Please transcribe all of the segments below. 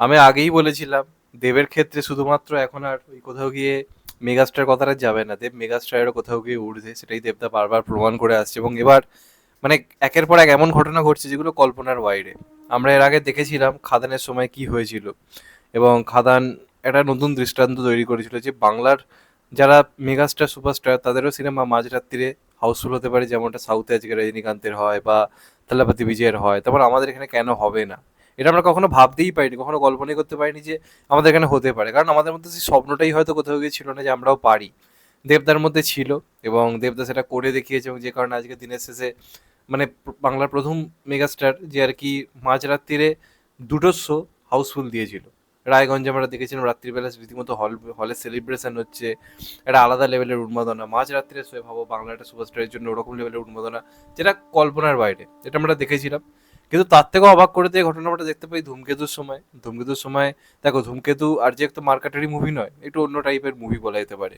আমি আগেই বলেছিলাম, দেবের ক্ষেত্রে শুধুমাত্র এখন আর ওই কোথাও গিয়ে মেগাস্টার কথাটা যাবে না। দেব মেগাস্টারেরও কোথাও গিয়ে উঠছে সেটাই দেবদা বারবার প্রমাণ করে আসছে। এবং এবার মানে একের পর এক এমন ঘটনা ঘটছে যেগুলো কল্পনার বাইরে। আমরা এর আগে দেখেছিলাম খাদানের সময় কি হয়েছিল। এবং খাদান একটা নতুন দৃষ্টান্ত তৈরি করেছিল যে বাংলার যারা মেগাস্টার, সুপারস্টার, তাদেরও সিনেমা মাঝরাত্রিরে হাউসফুল হতে পারে, যেমনটা সাউথে আজকে রজনীকান্তের হয় বা থালাপাতি বিজয়ের হয়। তারপর আমাদের এখানে কেন হবে না? এটা আমরা কখনো ভাবতেই পারিনি, কখনো কল্পনাই করতে পারিনি যে আমাদের এখানে হতে পারে। কারণ আমাদের মধ্যে সেই স্বপ্নটাই হয়তো কোথাও গিয়ে ছিল না যে আমরাও পারি। দেবদার মধ্যে ছিল এবং দেবদা সেটা করে দেখিয়েছে এবং যে কারণে আজকে দিনের শেষে মানে বাংলার প্রথম মেগাস্টার যে আর কি মাঝরাত্রিরে দুটো শো হাউসফুল দিয়েছিল। রায়গঞ্জে আমরা দেখেছিলাম রাত্রিবেলা রীতিমতো হল, হলে সেলিব্রেশন হচ্ছে, একটা আলাদা লেভেলের উন্মাদনা। মাঝরাত্রে শোয়ে ভাবো বাংলা একটা সুপারস্টারের জন্য ওরকম লেভেলের উন্মাদনা, যেটা কল্পনার বাইরে। যেটা আমরা দেখেছিলাম। কিন্তু তার থেকেও অবাক করে দিয়ে ঘটনা আমরা দেখতে পাই ধূমকেতুর সময়। ধূমকেতুর সময়, দেখো ধূমকেতু আর যে একটা মার্কাটারি মুভি নয়, একটু অন্য টাইপের মুভি বলা যেতে পারে।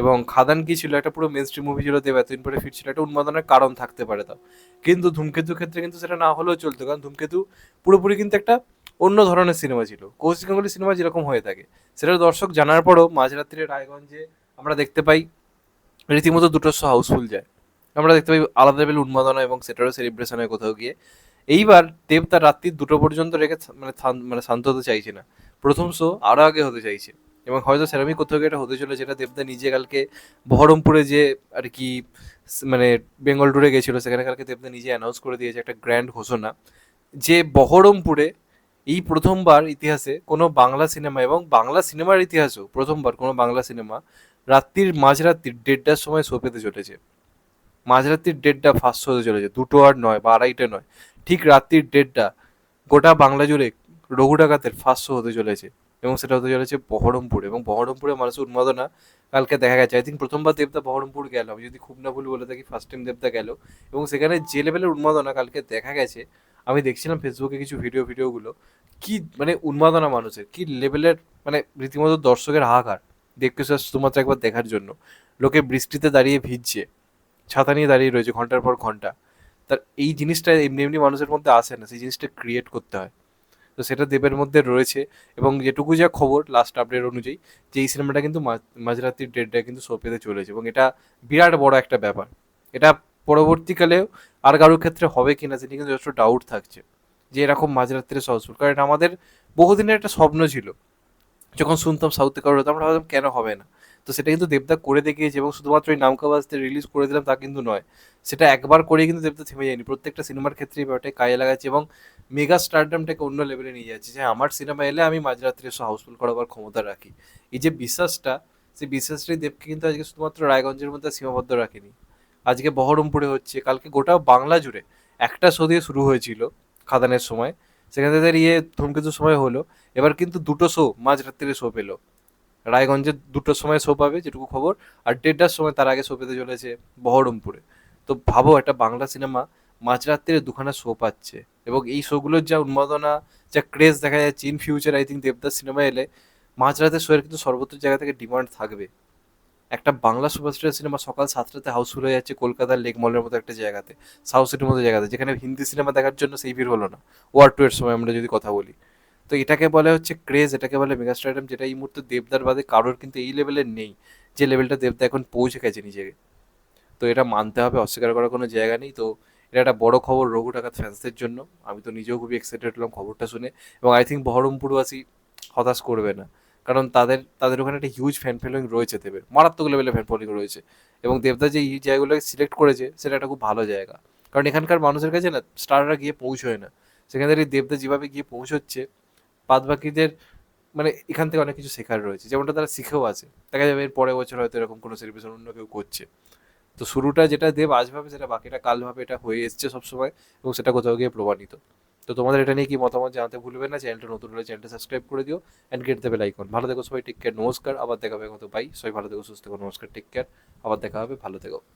এবং খাদান কি ছিল? একটা পুরো মেন স্ট্রিম মুভি ছিল, দেব এতদিন পরে ফিরছিল, একটা উন্মাদনের কারণ থাকতে পারে তাও। কিন্তু ধূমকেতুর ক্ষেত্রে কিন্তু সেটা না হলেও চলতো, কারণ ধূমকেতু পুরোপুরি কিন্তু একটা অন্য ধরনের সিনেমা ছিল। কৌশিক গাঙ্গুলি সিনেমা যেরকম হয়ে থাকে। সেটা দর্শক জানার পরও মাঝরাত্রিরে রায়গঞ্জে আমরা দেখতে পাই, রীতিমতো দুটো শো হাউসফুল যায়। আমরা দেখতে পাই আলাদা লেভেল উন্মাদনা এবং সেটারও সেলিব্রেশন হয় কোথাও গিয়ে। এইবার দেব তার রাত্রি দুটো পর্যন্ত রেখে মানে মানে শান্ত হতে চাইছে না। প্রথম শো আরও আগে হতে চাইছে। এবং হয়তো সেরকমই কোথাও এটা হতে চলে যেটা দেবদা নিজে কালকে বহরমপুরে যে আর কি মানে বেঙ্গল ট্যুরে গেছিল, সেখানে কালকে দেবদা নিজে অ্যানাউন্স করে দিয়েছে একটা গ্র্যান্ড ঘোষণা। যে বহরমপুরে এই প্রথমবার ইতিহাসে কোনো বাংলা সিনেমা এবং বাংলা সিনেমার ইতিহাসেও প্রথমবার কোনো বাংলা সিনেমা রাত্রির মাঝরাত্রির দেড়টার সময় শো পেতে চলেছে। মাঝরাত্রির ডেটটা ফার্স্ট হতে চলেছে, দুটো আর নয়, বা আড়াইটে নয়, ঠিক রাত্রির ডেটটা গোটা বাংলা জুড়ে রঘু ডাকাতের ফার্স্ট শো হতে চলেছে এবং সেটা হতে চলেছে বহরমপুর এবং বহরমপুরে মানুষের উন্মাদনা কালকে দেখা গেছে। আই থিঙ্ক প্রথমবার দেবদা বহরমপুর গেল, আমি যদি খুব না ভুল বলে থাকি ফার্স্ট টাইম দেবদা গেল এবং সেখানে যে লেভেলের উন্মাদনা কালকে দেখা গেছে, আমি দেখছিলাম ফেসবুকে কিছু ভিডিও ভিডিওগুলো কি মানে উন্মাদনা মানুষের, কি লেভেলের মানে রীতিমতো দর্শকের হাহাকার। দেখতে শুধু শুধুমাত্র একবার দেখার জন্য। লোকে বৃষ্টিতে দাঁড়িয়ে ভিজছে। ছাতা নিয়ে দাঁড়িয়ে রয়েছে ঘণ্টার পর ঘণ্টা। তার এই জিনিসটা এমনি এমনি মানুষের মধ্যে আসে না, সেই জিনিসটা ক্রিয়েট করতে হয়। তো সেটা দেবের মধ্যে রয়েছে এবং যেটুকু যা খবর লাস্ট আপডেট অনুযায়ী, যে এই সিনেমাটা কিন্তু মাঝ- মাঝরাত্রির ডেটটা কিন্তু শো পেতে চলেছে এবং এটা বিরাট বড় একটা ব্যাপার। এটা পরবর্তীকালেও আর কারোর ক্ষেত্রে হবে কি না সেটা কিন্তু যথেষ্ট ডাউট থাকছে, যে এরকম মাঝরাত্রে সহজফুল কারণ এটা আমাদের বহুদিনের একটা স্বপ্ন ছিল। যখন শুনতাম সাউথে কারোর আমরা ভাবতাম কেন হবে না? তো সেটা কিন্তু দেবদা করে দেখিয়েছে এবং শুধুমাত্র এই নামকা বাজতে রিলিজ করে দিলাম তা কিন্তু নয়। সেটা একবার করেই কিন্তু দেবদা থেমে যায়নি। প্রত্যেকটা সিনেমার ক্ষেত্রেই ব্যাপারটাকে কাজে লাগাচ্ছে এবং মেগা স্টারডামটাকে অন্য লেভেলে নিয়ে যাচ্ছে। যে আমার সিনেমা এলে আমি মাঝরাত্রে এসে হাউসফুল করাবার ক্ষমতা রাখি। এই যে বিশ্বাসটা, সেই বিশ্বাসটাই দেবকে কিন্তু আজকে শুধুমাত্র রায়গঞ্জের মধ্যে সীমাবদ্ধ রাখেনি। আজকে বহরমপুরে হচ্ছে, কালকে গোটা বাংলা জুড়ে একটা শো দিয়ে শুরু হয়েছিল খাদানের সময়। সেখান থেকে ইয়ে ধূমকেতুর সময় হলো। এবার কিন্তু দুটো শো মাঝরাত্রিরে শো পেল। রায়গঞ্জে দুটোর সময় শো পাবে, যেটুকু খবর। আর দেড়টার সময় তার আগে শো পেতে চলেছে বহরমপুরে। তো ভাবো, একটা বাংলা সিনেমা মাঝরাত্রিরে দুখানা শো পাচ্ছে। এবং এই শোগুলোর যা উন্মাদনা, যা ক্রেজ দেখা যাচ্ছে in future I think Devdas cinema এলে মাঝরাতের শোয়ের কিন্তু সর্বত্র জায়গা থেকে ডিমান্ড থাকবে। একটা বাংলা সুপারস্টার সিনেমা সকাল সাতটাতে হাউসফুল হয়ে যাচ্ছে কলকাতার লেক মলের মতো একটা জায়গাতে সাউথ সিটির মতো জায়গাতে, যেখানে হিন্দি সিনেমা দেখার জন্য সেই ভিড় হলো না। ওয়ার টু এর সময় আমরা যদি কথা বলি। তো এটাকে বলে হচ্ছে ক্রেজ এটাকে বলে মেগাস্টারডাম যেটা এই মুহূর্তে দেবদার বাদে কারোর কিন্তু এই লেভেলের নেই। যে লেভেলটা দেবদা এখন পৌঁছে গেছে নিজেকে। তো এটা মানতে হবে, অস্বীকার করার কোনো জায়গা নেই। তো এটা একটা বড় খবর রঘু টাকাত ফ্যান্সদের জন্য। আমি তো নিজেও খুবই এক্সাইটেড হলাম খবরটা শুনে। এবং আই থিঙ্ক বহরমপুরবাসী হতাশ করবে না। কারণ তাদের তাদের ওখানে একটা হিউজ ফ্যান ফলোয়িং রয়েছে দেবের। মারাত্মক লেভেলের ফ্যান ফলোয়িং রয়েছে। এবং দেবদা যে এই জায়গাগুলোকে সিলেক্ট করেছে, সেটা একটা খুব ভালো জায়গা। কারণ এখানকার মানুষের কাছে না স্টাররা গিয়ে পৌঁছয় না। সেখানে দেবদা যেভাবে গিয়ে পৌঁছচ্ছে বাদ বাকিদের মানে এখান থেকে অনেক কিছু শেখার রয়েছে। যেমনটা তারা শিখেও আছে। দেখা যাবে এর পরের বছর হয়তো এরকম কোনো সেলিব্রেশন অন্য কেউ করছে। তো শুরুটা যেটা দেব, আজ ভাবে সেটা বাকিটা, কাল ভাবে এটা হয়ে এসছে সবসময় এবং সেটা কোথাও গিয়ে প্রমাণিত। তো তোমাদের এটা নিয়ে কি মতামত জানাতে ভুলবে না, চ্যানেলটা নতুন হলে চ্যানেলটা সাবস্ক্রাইব করে দিও অ্যান্ড গেট দেবে লাইকন ভালো থেকো সবাই টেক কেয়ার নমস্কার, আবার দেখা হবে কত বাই সবাই ভালো থেকো, সুস্থ থেকো, নমস্কার টেক কেয়ার আবার দেখা হবে, ভালো থেকো।